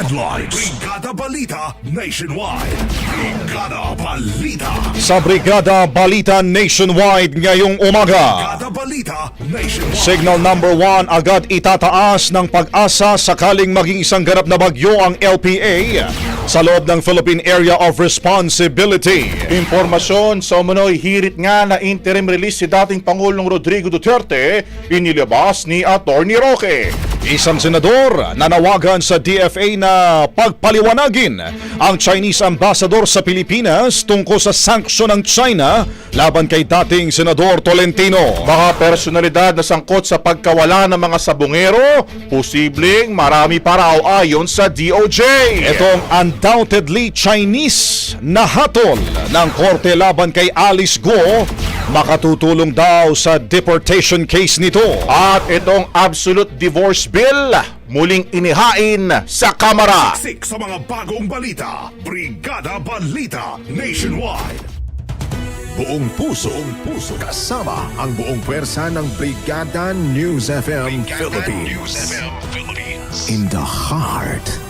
Headlines. Brigada Balita Nationwide. Brigada Balita. Sa Brigada Balita Nationwide ngayong umaga. Brigada Balita Nationwide. Signal number 1 agad itataas ng pag-asa sakaling maging isang ganap na bagyo ang LPA sa loob ng Philippine Area of Responsibility. Impormasyon sa umunoy hirit nga na interim release si dating Pangulong Rodrigo Duterte inilabas ni Attorney Roque. Isang senador nanawagan sa DFA na pagpaliwanagin ang Chinese ambassador sa Pilipinas tungkol sa sanksyon ng China laban kay dating Senador Tolentino. Mga personalidad na sangkot sa pagkawala ng mga sabungero, posibleng marami pa raw ayon sa DOJ. Itong undoubtedly Chinese na hatol ng korte laban kay Alice Go makatutulong daw sa deportation case nito. At itong absolute divorce bill muling inihain sa Kamara. Siksik sa mga bagong balita. Brigada Balita Nationwide. Buong puso, buong puso kasama ang buong pwersa ng Brigada News FM Philippines. In the heart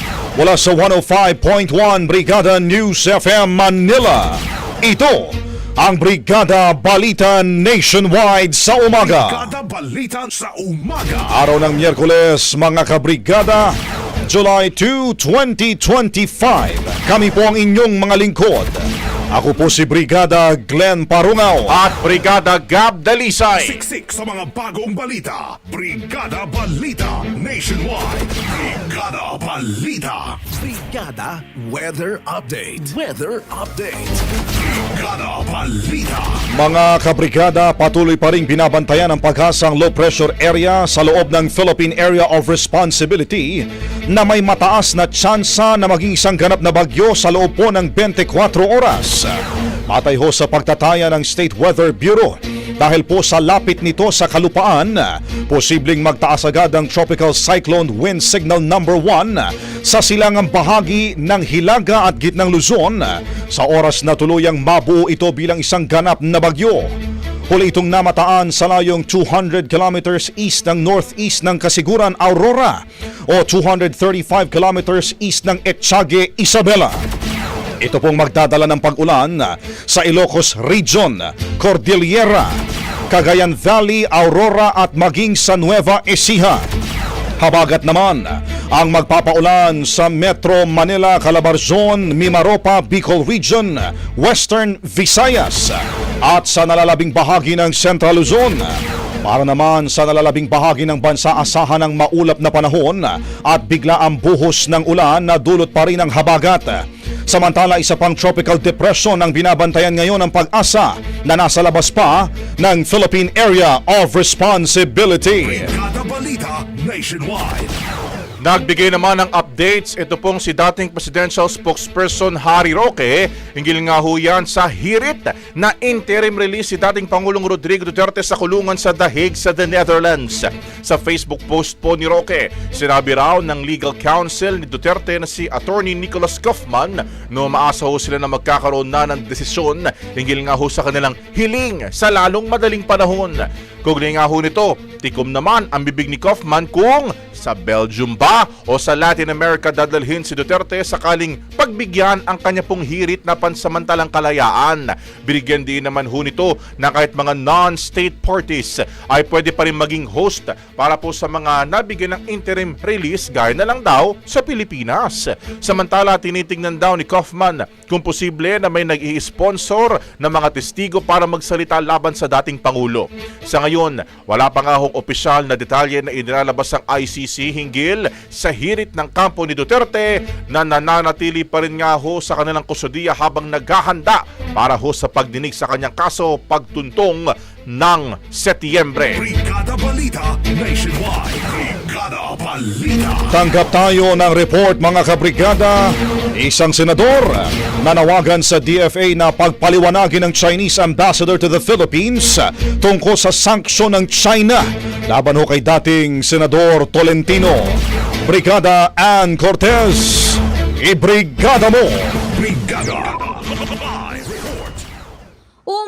Mula sa 105.1 Brigada News FM Manila. Ito ang Brigada Balita Nationwide sa umaga. Brigada Balita sa umaga. Araw ng Miyerkules, mga kabrigada, July 2, 2025. Kami po ang inyong mga lingkod. Ako po si Brigada Glenn Parungaw. At Brigada Gab Dalisay. Siksik sa mga bagong balita. Brigada Balita Nationwide. Brigada Balita. Brigada Weather Update. Weather Update. Brigada Balita. Mga kabrigada, patuloy pa rin binabantayan ang pag-asang low pressure area sa loob ng Philippine Area of Responsibility na may mataas na tsansa na maging isang ganap na bagyo sa loob po ng 24 oras. Matay ho sa pagtataya ng State Weather Bureau. Dahil po sa lapit nito sa kalupaan, posibleng magtaas agad ang Tropical Cyclone Wind Signal number 1 sa silangang bahagi ng Hilaga at Gitnang Luzon sa oras na tuluyang mabuo ito bilang isang ganap na bagyo. Huli itong namataan sa layong 200 kilometers east ng northeast ng Kasiguran, Aurora o 235 kilometers east ng Etchage, Isabela. Ito pong magdadala ng pag-ulan sa Ilocos Region, Cordillera, Cagayan Valley, Aurora at maging sa Nueva Ecija. Habagat naman ang magpapaulan sa Metro Manila, Calabarzon, Mimaropa, Bicol Region, Western Visayas at sa nalalabing bahagi ng Central Luzon. Para naman sa nalalabing bahagi ng bansa asahan ng maulap na panahon at bigla ang buhos ng ulan na dulot pa rin ng habagat. Samantala isa pang tropical depression ang binabantayan ngayon ng pag-asa na nasa labas pa ng Philippine Area of Responsibility. Brigada Balita Nationwide. Nagbigay naman ng updates ito pong si dating presidential spokesperson Harry Roque hinggil nga ho yan sa hirit na interim release si dating Pangulong Rodrigo Duterte sa kulungan sa The Hague sa the Netherlands. Sa Facebook post po ni Roque, sinabi raw ng legal counsel ni Duterte na si Attorney Nicholas Kaufman no maasa ho sila na magkakaroon na ng desisyon hinggil nga ho sa kanilang hiling sa lalong madaling panahon. Kugnay nga ho nito, tikom naman ang bibig ni Kaufman kung sa Belgium ba o sa Latin America dadalhin si Duterte sakaling pagbigyan ang kanya pong hirit na pansamantalang kalayaan. Binigyan din naman ho nito na kahit mga non-state parties ay pwede pa rin maging host para po sa mga nabigyan ng interim release gaya na lang daw sa Pilipinas. Samantala tinitingnan daw ni Kaufman kung posible na may nag-i-sponsor ng mga testigo para magsalita laban sa dating Pangulo. Sa ngayon, wala pa nga hong opisyal na detalye na inilalabas ang ICC hinggil sa hirit ng kampo ni Duterte na nananatili pa rin nga ho sa kanilang kusodiya habang naghahanda para ho sa pagdinig sa kanyang kaso pagtuntong ng Setyembre. Brigada Balita Nationwide. Balita. Tanggap tayo ng report mga kabrigada. Isang senador nanawagan sa DFA na pagpaliwanagin ng Chinese ambassador to the Philippines tungkol sa sanksyon ng China laban ho kay dating Senador Tolentino. Brigada Ann Cortez, ibrigada mo! Brigada.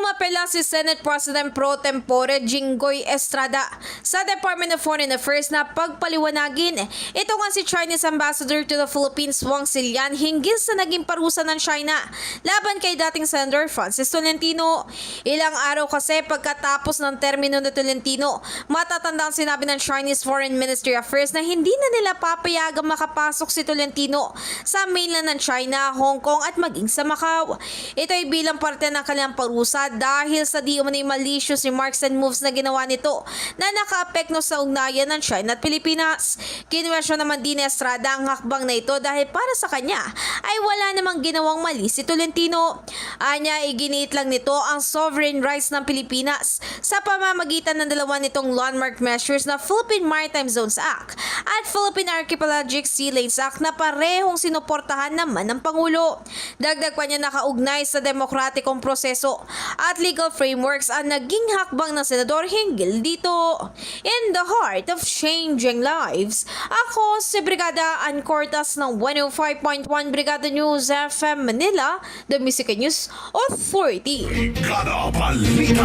Umapela si Senate President Pro Tempore Jinggoy Estrada sa Department of Foreign Affairs na pagpaliwanagin. Ito nga si Chinese Ambassador to the Philippines Wang Silian hinggil sa naging parusa ng China laban kay dating Senator Francis Tolentino. Ilang araw kasi pagkatapos ng termino ni Tolentino, matatandang sinabi ng Chinese Foreign Ministry Affairs na hindi na nila papayagang makapasok si Tolentino sa mainland ng China, Hong Kong at maging sa Macau. Ito ay bilang parte ng kanilang parusa dahil sa di umano'y malicious remarks and moves na ginawa nito na nakaapekno sa ugnayan ng China at Pilipinas. Kinwestiyon naman din ni Estrada ang hakbang na ito dahil para sa kanya ay wala namang ginawang mali si Tolentino. Anya, iginiit lang nito ang sovereign rights ng Pilipinas sa pamamagitan ng dalawa nitong landmark measures na Philippine Maritime Zones Act at Philippine Archipelagic Sea Lanes Act na parehong sinuportahan naman ng Pangulo. Dagdag pa niya nakaugnay sa demokratikong proseso at legal frameworks ang naging hakbang ng senador hinggil dito. In the heart of changing lives, ako si Brigada Ann Cortas ng 105.1 Brigada News FM Manila, the Music News Authority. Brigada Balita.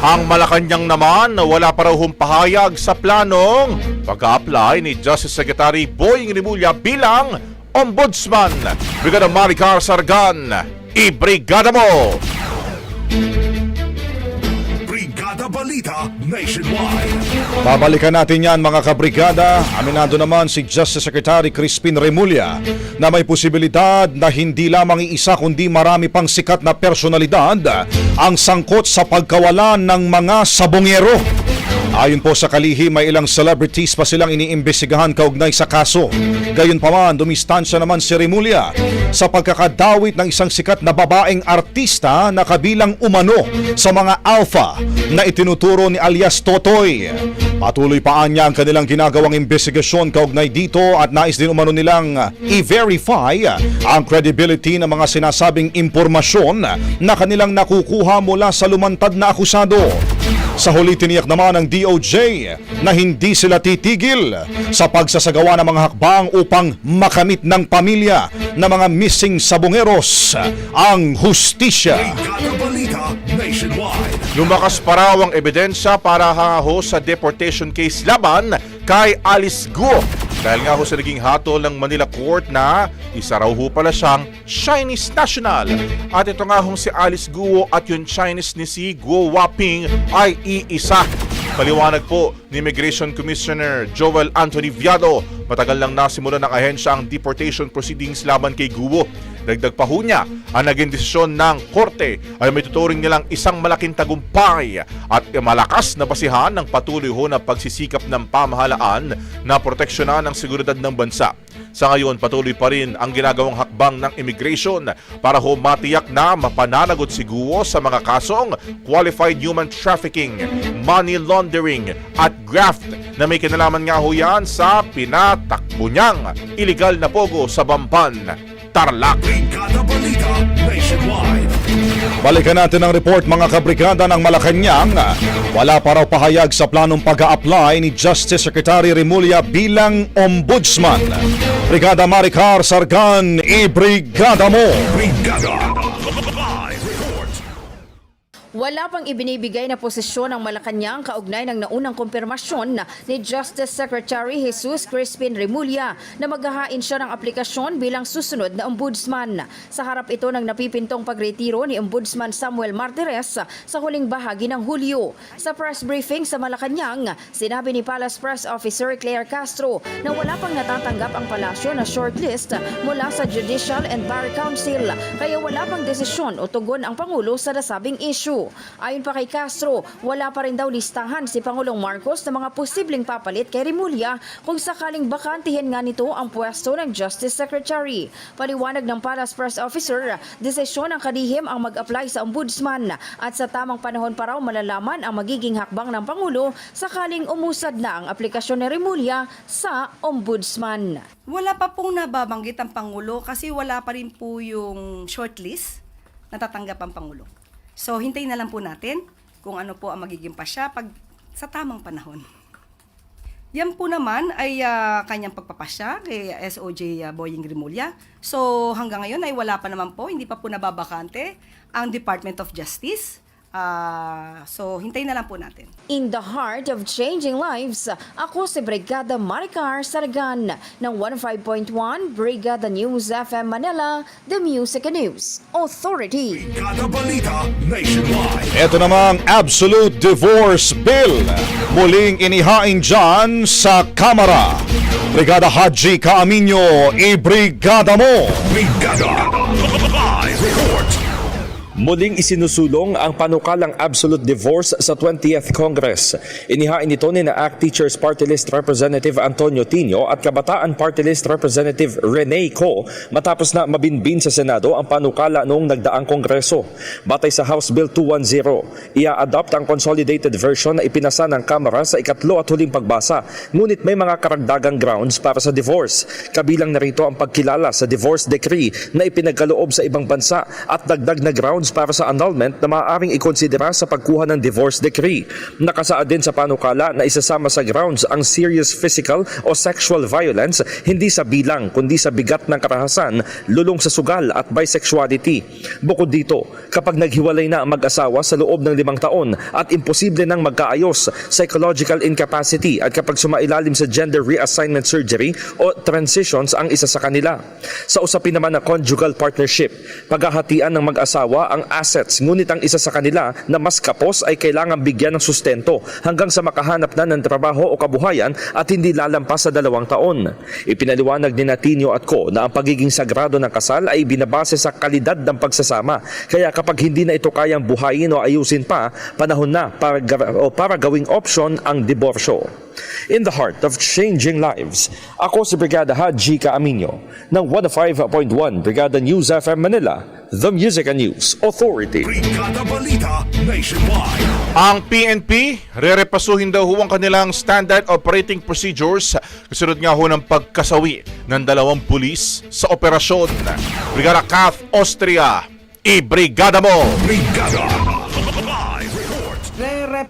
Ang Malacanang naman wala pa raw hong pahayag sa planong pag-apply ni Justice Secretary Boying Rimulya bilang Ombudsman. Brigada Maricar Sargan, ibrigada mo! Balita Nationwide. Babalikan natin yan mga kabrigada. Aminado naman si Justice Secretary Crispin Remulla na may posibilidad na hindi lamang iisa kundi marami pang sikat na personalidad ang sangkot sa pagkawalan ng mga sabongero. Ayon po sa kalihim, may ilang celebrities pa silang iniimbestigahan kaugnay sa kaso. Gayunpaman, dumistansya naman si Remulla sa pagkakadawit ng isang sikat na babaeng artista na kabilang umano sa mga alpha na itinuturo ni alias Totoy. Patuloy pa niya ang kanilang ginagawang investigasyon kaugnay dito at nais din umano nilang i-verify ang credibility ng mga sinasabing impormasyon na kanilang nakukuha mula sa lumantad na akusado. Sa huli tiniyak naman ng DOJ na hindi sila titigil sa pagsasagawa ng mga hakbang upang makamit ng pamilya ng mga missing sabongeros ang hustisya. Lumakas pa raw ang ebidensya para hangaho sa deportation case laban kay Alice Guo. Dahil nga ho sa naging hatol ng Manila Court na isa raw ho pala siyang Chinese national. At ito nga hong si Alice Guo at yung Chinese ni si Guo Waping ay iisa. Paliwanag po ni Immigration Commissioner Joel Anthony Viado, matagal lang nasimula ng ahensya ang deportation proceedings laban kay Guo. Dagdag pa ho niya, ang naging desisyon ng korte ay may tuturing nilang isang malaking tagumpay at malakas na basihan ng patuloy ho na pagsisikap ng pamahalaan na proteksyonan ang seguridad ng bansa. Sa ngayon, patuloy pa rin ang ginagawang hakbang ng immigration para ho matiyak na mapananagot si Guo sa mga kasong qualified human trafficking, money laundering at graft na may kinalaman nga ho yan sa pinatakbo niyang iligal na pogo sa Bamban, Tarlac. Balikan natin ang report mga kabrigada ng Malacanang. Wala pa raw pahayag sa planong pag apply ni Justice Secretary Remulla bilang ombudsman. Brigada Maricar Sargan, i-brigada mo! Brigada. Wala pang ibinibigay na posisyon ng Malacanang kaugnay ng naunang kumpirmasyon ni Justice Secretary Jesus Crispin Remulla na maghahain siya ng aplikasyon bilang susunod na ombudsman. Sa harap ito ng napipintong pagretiro ni Ombudsman Samuel Martires sa huling bahagi ng Hulyo. Sa press briefing sa Malacanang, sinabi ni Palace Press Officer Claire Castro na wala pang natatanggap ang palasyo na shortlist mula sa Judicial and Bar Council kaya wala pang desisyon o tugon ang Pangulo sa nasabing issue. Ayon pa kay Castro, wala pa rin daw listahan si Pangulong Marcos na mga posibleng papalit kay Remulla kung sakaling bakantihin nga nito ang pwesto ng Justice Secretary. Paliwanag ng Palace Press Officer, desisyon ng kadihim ang mag-apply sa ombudsman at sa tamang panahon pa raw malalaman ang magiging hakbang ng Pangulo sakaling umusad na ang aplikasyon ni Remulla sa ombudsman. Wala pa pong nababanggit ang Pangulo kasi wala pa rin po yung shortlist na tatanggap ang Pangulo. So, hintayin na lang po natin kung ano po ang magiging pasya pag sa tamang panahon. Yan po naman ay ah, kanyang pagpapasya kay SOJ ah, Boying Rimulya. So, hanggang ngayon ay wala pa naman po, hindi pa po nababakante ang Department of Justice. Ah, so, hintayin na lang po natin. In the heart of changing lives, ako si Brigada Maricar Sargan ng 15.1 Brigada News FM Manila, The Music and News Authority. Brigada Balita Nationwide. Ito namang Absolute Divorce Bill. Muling inihain dyan sa Kamara. Brigada Haji Kaaminyo, i-brigada mo! Brigada. Muling isinusulong ang panukalang absolute divorce sa 20th Congress. Inihain ito ni na ACT Teachers Party List Representative Antonio Tino at Kabataan Party List Representative Rene Co matapos na mabinbin sa Senado ang panukala noong nagdaang Kongreso. Batay sa House Bill 210, ia-adopt ang consolidated version na ipinasa ng Kamara sa ikatlo at huling pagbasa. Ngunit may mga karagdagang grounds para sa divorce. Kabilang narito ang pagkilala sa divorce decree na ipinagkaloob sa ibang bansa at dagdag na grounds para sa annulment na maaaring ikonsidera sa pagkuha ng divorce decree. Nakasaad din sa panukala na isasama sa grounds ang serious physical o sexual violence hindi sa bilang kundi sa bigat ng karahasan, lulong sa sugal at bisexuality. Bukod dito, kapag naghiwalay na ang mag-asawa sa loob ng limang taon at imposible nang magkaayos, psychological incapacity at kapag sumailalim sa gender reassignment surgery o transitions ang isa sa kanila. Sa usapin naman ng conjugal partnership, paghahatian ng mag-asawa ang assets ngunit ang isa sa kanila na mas kapos ay kailangan bigyan ng sustento hanggang sa makahanap na ng trabaho o kabuhayan at hindi lalampas sa dalawang taon. Ipinaliwanag ni Natinio at Co na ang pagiging sagrado ng kasal ay binabase sa kalidad ng pagsasama. Kaya kapag hindi na ito kayang buhayin o ayusin pa, panahon na para, o para gawing option ang diborsyo. In the heart of changing lives, ako si Brigada Haji Kaaminyo ng 105.1 Brigada News FM Manila, the Music and News Authority. Brigada Balita Nationwide. Ang PNP, rerepasuhin daw ho ang kanilang standard operating procedures kasunod nga ho ng pagkasawi ng dalawang pulis sa operasyon. Brigada Kath Austria, i-brigada mo! Brigada.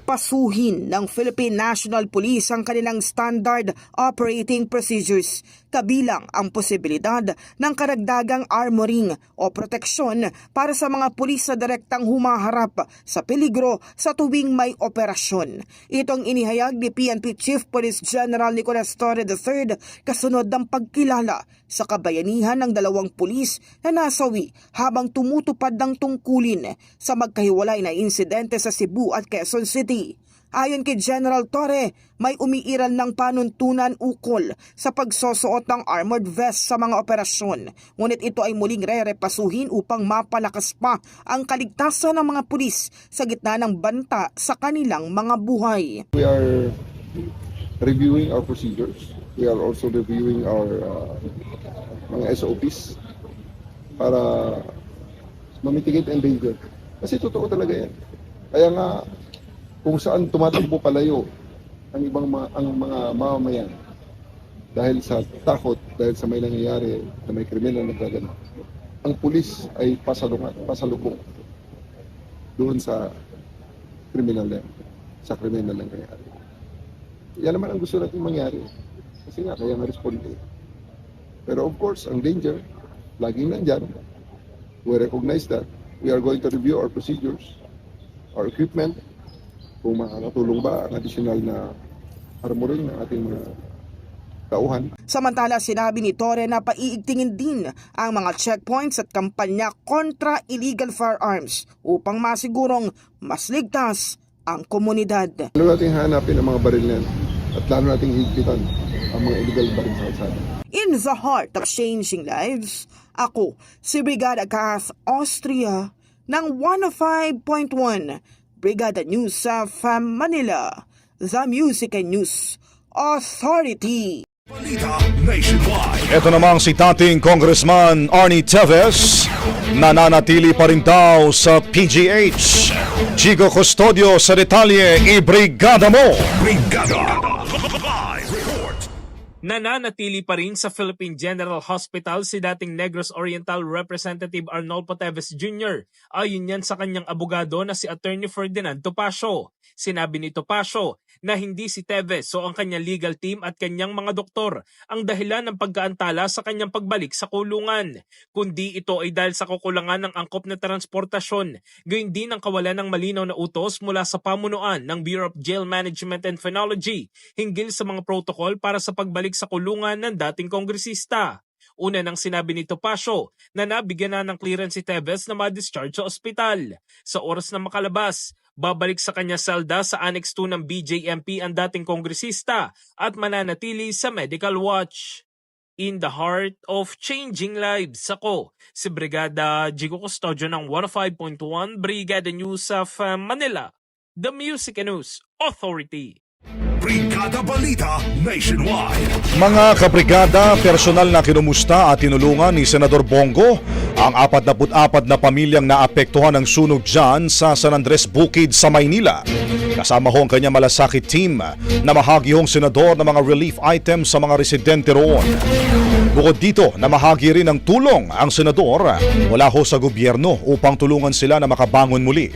Rerepasuhin ng Philippine National Police ang kanilang standard operating procedures kabilang ang posibilidad ng karagdagang armoring o proteksyon para sa mga pulis na direktang humaharap sa peligro sa tuwing may operasyon. Itong inihayag ni PNP Chief Police General Nicolas Torre III kasunod ng pagkilala sa kabayanihan ng dalawang pulis na nasawi habang tumutupad ng tungkulin sa magkahiwalay na insidente sa Cebu at Quezon City. Ayon kay General Torre, may umiiral ng panuntunan ukol sa pagsosuot ng armored vest sa mga operasyon. Ngunit ito ay muling re-repasuhin upang mapalakas pa ang kaligtasan ng mga pulis sa gitna ng banta sa kanilang mga buhay. We are reviewing our procedures. We are also reviewing our uh, mga SOPs para mamitigate and danger. Kasi totoo talaga yan. Kaya nga, kung saan tumatakbo palayo ang ibang mga, ang mga mamamayan dahil sa takot, dahil sa may nangyayari na may kriminal na nagkaganap, ang pulis ay pasalungan, pasalubong doon sa kriminal na sa kriminal na nangyayari. Yan naman ang gusto natin mangyari. Kasi nga, kaya nga-respond eh. Pero of course, ang danger, laging nandyan. We recognize that. We are going to review our procedures, our equipment, kung makakatulong ba ang additional na armoring ng ating mga tauhan. Samantala sinabi ni Torre na paiigtingin din ang mga checkpoints at kampanya kontra illegal firearms upang masigurong mas ligtas ang komunidad. Lalo natin hanapin ang mga baril na at lalo nating higpitan ang mga illegal baril sa kalsada. In the heart of changing lives, ako si Brigada Kath Austria ng 105.1 Brigada News sa FAM Manila, The Music and News Authority. Ito namang si dating Congressman Arnie Teves, nananatili pa rin daw sa PGH. Chico Custodio sa detalye, i-brigada mo! Brigada Live Report. Nananatili pa rin sa Philippine General Hospital si dating Negros Oriental Representative Arnolfo Teves Jr. Ayon yan sa kanyang abogado na si Attorney Ferdinand Topacio. Sinabi ni Topacio na hindi si Teves o ang kanyang legal team at kanyang mga doktor ang dahilan ng pagkaantala sa kanyang pagbalik sa kulungan, kundi ito ay dahil sa kukulangan ng angkop na transportasyon, gayon din ang kawalan ng malinaw na utos mula sa pamunuan ng Bureau of Jail Management and Phenology hinggil sa mga protocol para sa pagbalik sa kulungan ng dating kongresista. Una nang sinabi ni Topacio na nabigyan na ng clearance si Tevez na ma-discharge sa ospital. Sa oras na makalabas, babalik sa kanya selda sa Annex 2 ng BJMP ang dating kongresista at mananatili sa medical watch. In the heart of changing lives, ako si Brigada Jigo Custodio ng 105.1 Brigada News of uh, Manila, The Music and News Authority. Brigada Balita Nationwide. Mga kabrigada, personal na kinumusta at tinulungan ni Senador Bongo ang 44 na pamilyang naapektuhan ng sunog dyan sa San Andres Bukid sa Maynila. Kasama ho ang kanyang malasakit team na mahagi hong senador ng mga relief items sa mga residente roon. Bukod dito, namahagi rin ng tulong ang senador mula ho sa gobyerno upang tulungan sila na makabangon muli.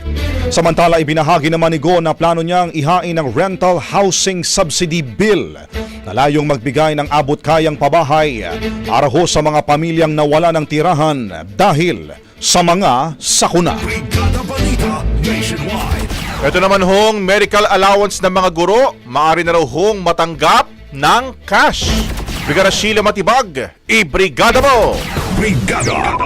Samantala, ibinahagi naman ni Go na plano niyang ihain ng rental housing subsidy bill na layong magbigay ng abot kayang pabahay para ho sa mga pamilyang nawala ng tirahan dahil sa mga sakuna. Ito naman hong medical allowance ng mga guro, maaari na raw hong matanggap ng cash. Brigada Sheila Matibag, i-brigada mo! Brigada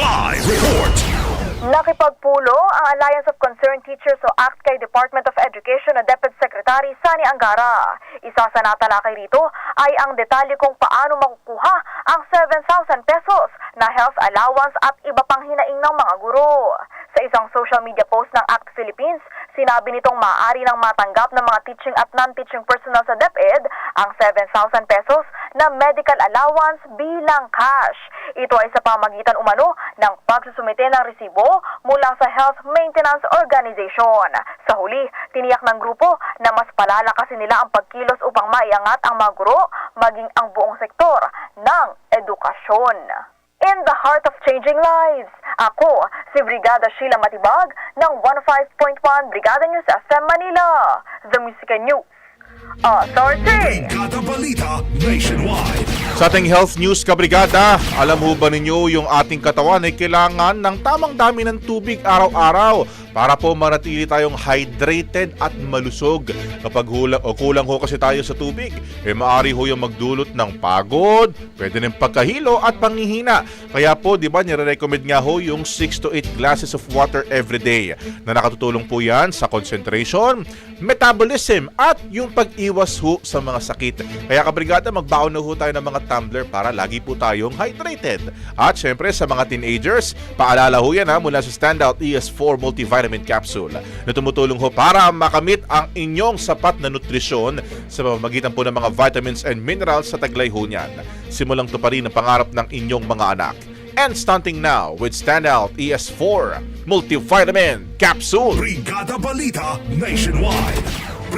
Live Report. Nakipagpulo ang Alliance of Concerned Teachers o ACT kay Department of Education na Deputy Secretary Sani Angara. Isa sa natalakay rito ay ang detalye kung paano makukuha ang 7,000 pesos na health allowance at iba pang hinaing ng mga guro. Sa isang social media post ng ACT Philippines, sinabi nitong maaari nang matanggap ng mga teaching at non-teaching personnel sa DepEd ang 7,000 pesos na medical allowance bilang cash. Ito ay sa pamagitan umano ng pagsusumite ng resibo mula sa Health Maintenance Organization. Sa huli, tiniyak ng grupo na mas palalakasin nila ang pagkilos upang maiangat ang mga guro maging ang buong sektor ng edukasyon. In the heart of changing lives, ako si Brigada Sheila Matibag ng 15.1 Brigada News FM Manila, The Music News Authority. Brigada Balita Nationwide. Sa ating health news kabrigada, alam ho ba ninyo yung ating katawan ay kailangan ng tamang dami ng tubig araw-araw para po manatili tayong hydrated at malusog. Kapag hula, o kulang ho kasi tayo sa tubig, eh maari ho yung magdulot ng pagod, pwede ng pagkahilo at panghihina. Kaya po, di ba, nire-recommend nga ho yung 6 to 8 glasses of water every day na nakatutulong po yan sa concentration, metabolism at yung pag-iwas ho sa mga sakit. Kaya kabrigada, magbaon na ho tayo ng mga tumbler para lagi po tayong hydrated. At syempre sa mga teenagers, paalala ho yan ha, mula sa Standout ES4 Multivitamin Capsule na tumutulong ho para makamit ang inyong sapat na nutrisyon sa pamamagitan po ng mga vitamins and minerals sa taglay ho niyan. Simulang to pa rin ang pangarap ng inyong mga anak. And stunting now with Standout ES4 Multivitamin Capsule. Brigada Balita Nationwide.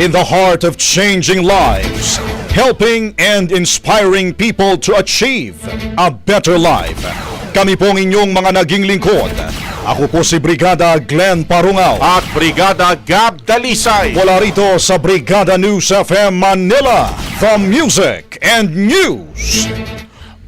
in the heart of changing lives, helping and inspiring people to achieve a better life. Kami pong inyong mga naging lingkod. Ako po si Brigada Glenn Parungaw. At Brigada Gab Dalisay. Mula rito sa Brigada News FM Manila, the Music and News